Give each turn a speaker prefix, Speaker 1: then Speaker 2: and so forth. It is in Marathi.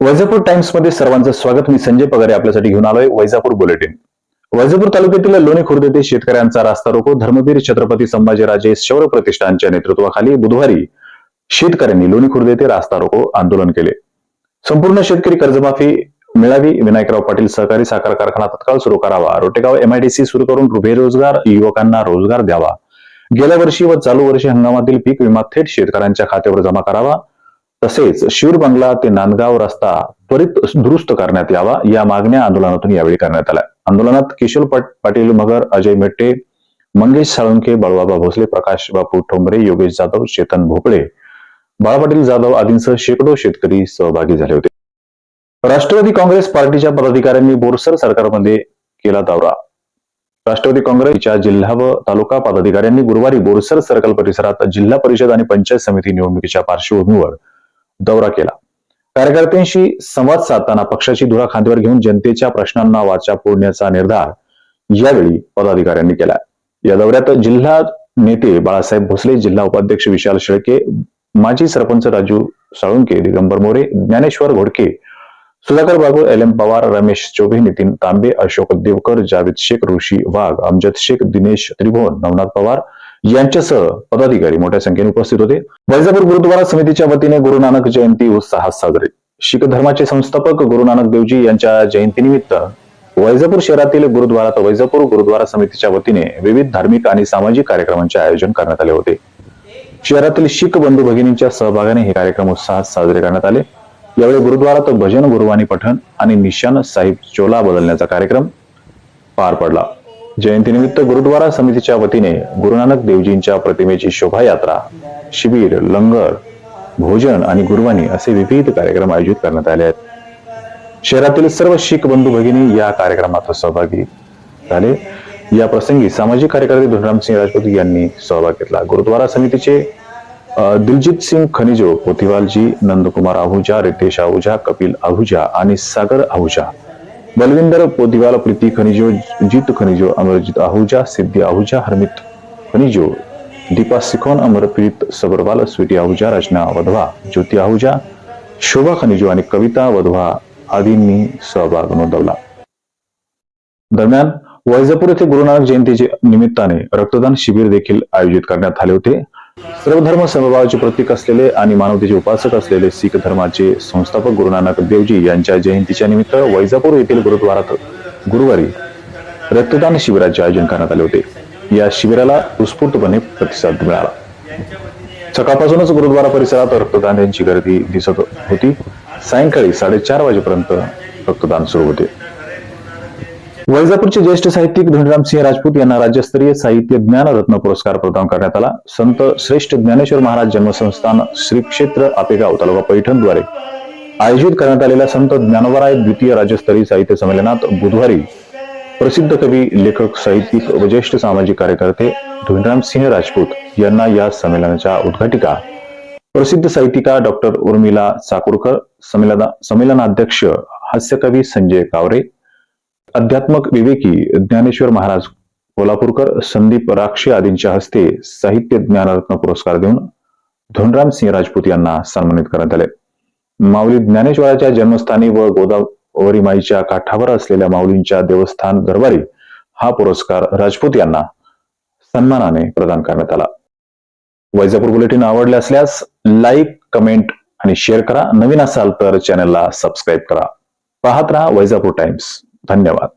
Speaker 1: वैजापूर टाइम्समध्ये सर्वांचं स्वागत. मी संजय पगारे आपल्यासाठी घेऊन आलोय वैजापूर बुलेटिन. वैजापूर तालुक्यातील लोणी खुर्द येथे शेतकऱ्यांचा रास्ता रोको. धर्मवीर छत्रपती संभाजीराजे शौर प्रतिष्ठानच्या नेतृत्वाखाली बुधवारी शेतकऱ्यांनी लोणी खुर्द येथे रास्ता रोको आंदोलन केले. संपूर्ण शेतकरी कर्जमाफी मिळावी. विनायकराव पाटील सहकारी साखर कारखाना तत्काळ सुरू करावा. रोटेगाव एमआयडीसी सुरू करून बेरोजगार युवकांना रोजगार द्यावा. गेल्या वर्षी व चालू वर्षी हंगामातील पीक विमा थेट शेतकऱ्यांच्या खात्यावर जमा करावा. तसेच शिवर बंगला ते नांदगाव रस्ता त्वरित दुरुस्त करण्यात यावा या मागण्या आंदोलनातून यावेळी करण्यात आल्या. आंदोलनात किशोर पाटील मगर अजय मेट्टे मंगेश साळुंके बळवाबा भोसले प्रकाश बापू ठोंबरे योगेश जाधव चेतन भोपळे बाळापाटील जाधव आदींसह शेकडो शेतकरी सहभागी झाले होते. राष्ट्रवादी काँग्रेस पार्टीच्या पदाधिकाऱ्यांनी बोरसर सरकारमध्ये केला दौरा. राष्ट्रवादी काँग्रेसच्या जिल्हा व तालुका पदाधिकाऱ्यांनी गुरुवारी बोरसर सर्कल परिसरात जिल्हा परिषद आणि पंचायत समिती निवडणुकीच्या पार्श्वभूमीवर दौरा केला. कार्यकर्त्यांशी संवाद साधताना पक्षाची धुरा खांद्यावर घेऊन जनतेच्या प्रश्नांना वाचा फोडण्याचा निर्धार यावेळी पदाधिकाऱ्यांनी केला. या दौऱ्यात जिल्हा नेते बाळासाहेब भोसले जिल्हा उपाध्यक्ष विशाल शेळके माजी सरपंच राजू साळुंके दिगंबर मोरे ज्ञानेश्वर घोडके सुधाकर बागू एल एम पवार रमेश चोभे नितीन तांबे अशोक देवकर जावेद शेख ऋषी वाघ अमजद शेख दिनेश त्रिभुवन नवनाथ पवार यांच्यासह पदाधिकारी मोठ्या संख्येने उपस्थित होते. वैजापूर गुरुद्वारा समितीच्या वतीने गुरु नानक जयंती उत्साहात साजरी. शीख धर्माचे संस्थापक गुरु नानक देवजी यांच्या जयंतीनिमित्त वैजापूर शहरातील गुरुद्वारात वैजापूर गुरुद्वारा समितीच्या वतीने विविध धार्मिक आणि सामाजिक कार्यक्रमांचे आयोजन करण्यात आले होते. शहरातील शीख बंधू भगिनींच्या सहभागाने हे कार्यक्रम उत्साहात साजरे करण्यात आले. यावेळी गुरुद्वारात भजन गुरुवाणी पठण आणि निशान साहिब चोला बदलण्याचा कार्यक्रम पार पडला. जयंतीनिमित्त गुरुद्वारा समितीच्या वतीने गुरुनानक देवजींच्या प्रतिमेची शोभायात्रा शिबिर लंगर भोजन आणि गुरुवाणी असे विविध कार्यक्रम आयोजित करण्यात आले आहेत. शहरातील सर्व शीख बंधू भगिनी या कार्यक्रमात सहभागी झाले. या प्रसंगी सामाजिक कार्यकर्ते धुनराम सिंग राजपूत यांनी सहभाग घेतला. गुरुद्वारा समितीचे अ, दिलजीत सिंग खनिजो पोथिवालजी नंदकुमार आहुजा रितेश आहुजा कपिल आहुजा आणि सागर आहुजा बलविंदर पोदिवाला प्रीती खनिजो जीत खनिजो अमरजीत आहुजा सिद्धी आहुजा हरमित खनिजो दीपा सिखोन अमरप्रीत सबरवाल स्वीटी आहुजा रचना वधवा ज्योती आहुजा शोभा खनिजो आणि कविता वधवा आदींनी सहभाग नोंदवला दरम्यान वैजापूर येथे गुरुनानक जयंतीचे निमित्ताने रक्तदान शिबिर देखील आयोजित करण्यात आले होते. सर्वधर्म समभावाचे प्रतीक असलेले आणि मानवतेचे उपासक असलेले शीख धर्माचे संस्थापक गुरुनानक देवजी यांच्या जयंतीच्या निमित्त वैजापूर येथील गुरुद्वारात गुरुवारी रक्तदान शिबिराचे आयोजन करण्यात आले होते. या शिबिराला उत्स्फूर्तपणे प्रतिसाद मिळाला. सकाळपासूनच गुरुद्वारा परिसरात रक्तदान यांची गर्दी दिसत होती. सायंकाळी साडेचार वाजेपर्यंत रक्तदान सुरू होते. वैजापूरचे ज्येष्ठ साहित्यिक धनराम सिंह राजपूत यांना राज्यस्तरीय साहित्य ज्ञानरत्न पुरस्कार प्रदान करण्यात आला. संत श्रेष्ठ ज्ञानेश्वर महाराज जन्मसंस्थान श्री क्षेत्र आपेगाव तालुका पैठणद्वारे आयोजित करण्यात आलेल्या संत ज्ञानवराय द्वितीय राज्यस्तरीय साहित्य संमेलनात बुधवारी प्रसिद्ध कवी लेखक साहित्यिक व ज्येष्ठ सामाजिक कार्यकर्ते धुनराम सिंह राजपूत यांना या संमेलनाच्या उद्घाटिका. प्रसिद्ध साहित्यिका डॉक्टर उर्मिला चाकूरकर संमेलना संमेलनाध्यक्ष हास्यकवी संजय कावरे अध्यात्मक विवेकी ज्ञानेश्वर महाराज कोल्हापूरकर संदीप राक्षे आदींच्या हस्ते साहित्य ज्ञानरत्न पुरस्कार देऊन धोनराम सिंह राजपूत यांना सन्मानित करण्यात आले. माऊली ज्ञानेश्वराच्या जन्मस्थानी व गोदावरी माईच्या काठावर असलेल्या माऊलींच्या देवस्थान दरबारी हा पुरस्कार राजपूत यांना सन्मानाने प्रदान करण्यात आला. वैजापूर बुलेटिन आवडले असल्यास लाईक कमेंट आणि शेअर करा. नवीन असाल तर चॅनलला सबस्क्राईब करा. पाहत राहा वैजापूर टाइम्स. धन्यवाद